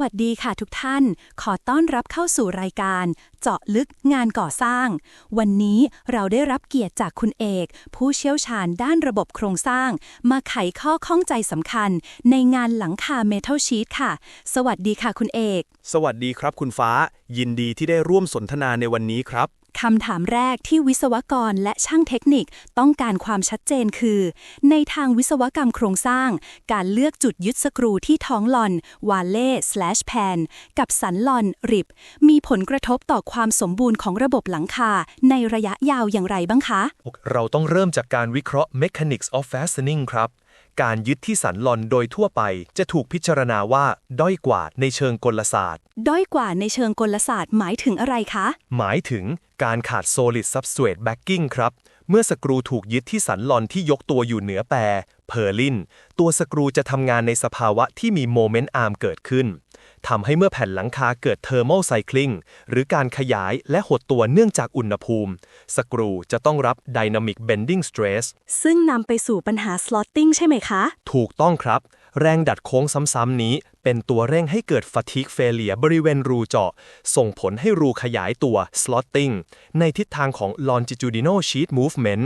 วัสดีค่ะทุกท่าน ขอต้อนรับเข้าสู่รายการ เจาะลึกงานก่อสร้าง วันนี้เราได้รับเกียรติจากคุณเอก ผู้เชี่ยวชาญด้านระบบโครงสร้าง มาไขข้อข้องใจสำคัญ ในงานหลังคาเมทัลชีตค่ะ สวัสดีค่ะคุณเอก สวัสดีครับคุณฟ้า ยินดีที่ได้ร่วมสนทนาในวันนี้ครับ คำถามแรกที่วิศวกรและช่างเทคนิคต้องการความชัดเจนคือ ในทางวิศวกรรมโครงสร้าง การเลือกจุดยึดสกรูที่ท้องลอน วาเล่ slash pan กับสันลอน ริบ มีผลกระทบต่อความสมบูรณ์ของระบบหลังคา ในระยะยาวอย่างไรบ้างคะ เราต้องเริ่มจากการวิเคราะห์ mechanics of fastening ครับ การยึดที่สันลอนโดยทั่วไปจะถูกพิจารณาว่า ด้อยกว่าในเชิงกลศาสตร์ ด้อยกว่าในเชิงกลศาสตร์หมายถึงอะไรคะ หมายถึงการขาด solid substrate backing ครับ เมื่อสกรูถูกยึดที่สันลอนที่ยกตัวอยู่เหนือแปรเพอร์ลิน ตัวสกรูจะทำงานในสภาวะที่มีโมเมนต์อาร์มเกิดขึ้นทำให้เมื่อแผ่นหลังคาเกิดเทอร์ a l ไซคลิงหรือการขยายและหดตัวเนื่องจากอุณหภูมิ สกรูจะต้องรับ Dynamic Bending Stress ซึ่งนำไปสู่ปัญหา slotting ใช่ไหมคะ ถูกต้องครับ แรงดัดโค้งซ้ำๆนี้ เป็นตัวเร่งให้เกิด fatigue failure บริเวณรูเจาะ ส่งผลให้รูขยายตัว slotting ในทิศทางของ longitudinal sheet movement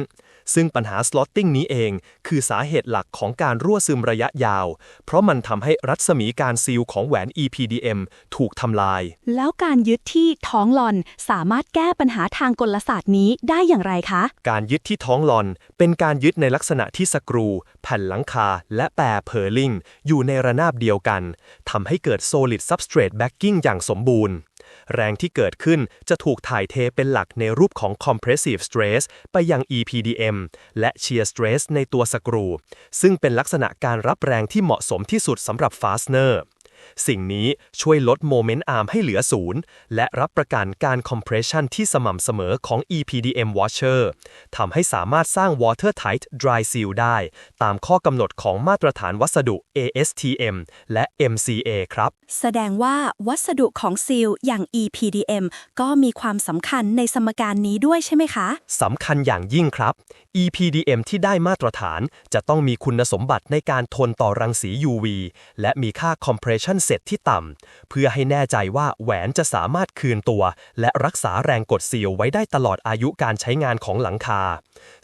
ซึ่งปัญหา slotting นี้เอง คือสาเหตุหลักของการรั่วซึมระยะยาว เพราะมันทำให้รัศมีการซีลของแหวน EPDM ถูกทำลาย แล้วการยึดที่ท้องลอนสามารถแก้ปัญหาทางกลศาสตร์นี้ได้อย่างไรคะ การยึดที่ท้องลอนเป็นการยึดในลักษณะที่สกรู แผ่นหลังคา และแปรเพอร์ลิงอยู่ในระนาบเดียวกันทำให้เกิด solid substrate backing อย่างสมบูรณ์ แรงที่เกิดขึ้นจะถูกถ่ายเทเป็นหลักในรูปของ compressive stress ไปยัง EPDM และ shear stress ในตัวสกรู ซึ่งเป็นลักษณะการรับแรงที่เหมาะสมที่สุดสำหรับ fastener สิ่งนี้ช่วยลดโมเมนต์อาร์มให้เหลือศูนย์และรับประกันการ compression ที่สม่ำเสมอของ EPDM washer ทำให้สามารถสร้าง watertight dry seal ได้ ตามข้อกำหนดของมาตรฐานวัสดุ ASTM และ MCA ครับ แสดงว่าวัสดุของซีลอย่าง EPDM ก็มีความสำคัญในสมการนี้ด้วยใช่ไหมคะสำคัญอย่างยิ่งครับ EPDM ที่ได้มาตรฐานจะต้องมีคุณสมบัติในการทนต่อรังสี UV และมีค่า compression set ที่ต่ำ เพื่อให้แน่ใจว่าแหวนจะสามารถคืนตัว และรักษาแรงกดซีลไว้ได้ตลอดอายุการใช้งานของหลังคา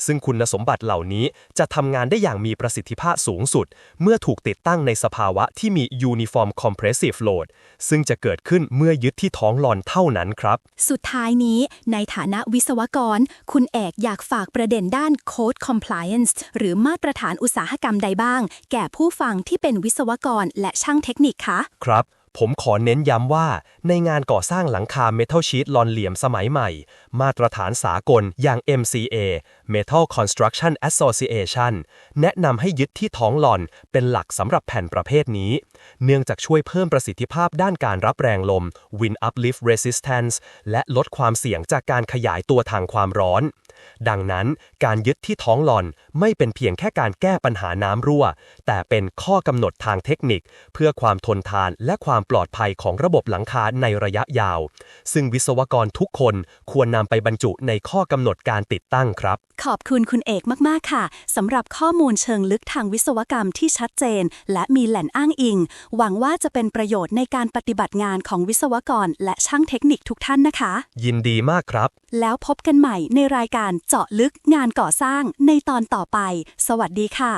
ซึ่งคุณสมบัติเหล่านี้จะทำงานได้อย่างมีประสิทธิภาพสูงสุด เมื่อถูกติดตั้งในสภาวะที่มี uniform compressive load ซึ่งจะเกิดขึ้นเมื่อยึดที่ท้องลอนเท่านั้นครับ สุดท้ายนี้ในฐานะวิศวกร คุณเอกอยากฝากประเด็นด้าน code compliance หรือมาตรฐานอุตสาหกรรมใดบ้าง แก่ผู้ฟังที่เป็นวิศวกรและช่างเทคนิคค่ะครับ ผมขอเน้นย้ำว่า ในงานก่อสร้างหลังคาเมทัลชีตลอนเหลี่ยมสมัยใหม่ มาตรฐานสากลอย่าง MCA Metal Construction Association แนะนำให้ยึดที่ท้องหลอนเป็นหลักสำหรับแผ่นประเภทนี้ เนื่องจากช่วยเพิ่มประสิทธิภาพด้านการรับแรงลม Wind Uplift Resistance และลดความเสี่ยงจากการขยายตัวทางความร้อน ดังนั้นการยึดที่ท้องหลอนไม่เป็นเพียงแค่การแก้ปัญหาน้ำรั่ว แต่เป็นข้อกำหนดทางเทคนิค เพื่อความทนทานและความความปลอดภัยของระบบหลังคาในระยะยาว ซึ่งวิศวกรทุกคนควรนำไปบรรจุในข้อกำหนดการติดตั้งครับ ขอบคุณคุณเอกมาก ๆ ค่ะสำหรับข้อมูลเชิงลึกทางวิศวกรรมที่ชัดเจน และมีแหล่งอ้างอิง หวังว่าจะเป็นประโยชน์ในการปฏิบัติงานของวิศวกร และช่างเทคนิคทุกท่านนะคะ ยินดีมากครับ แล้วพบกันใหม่ในรายการเจาะลึกงานก่อสร้างในตอนต่อไป สวัสดีค่ะ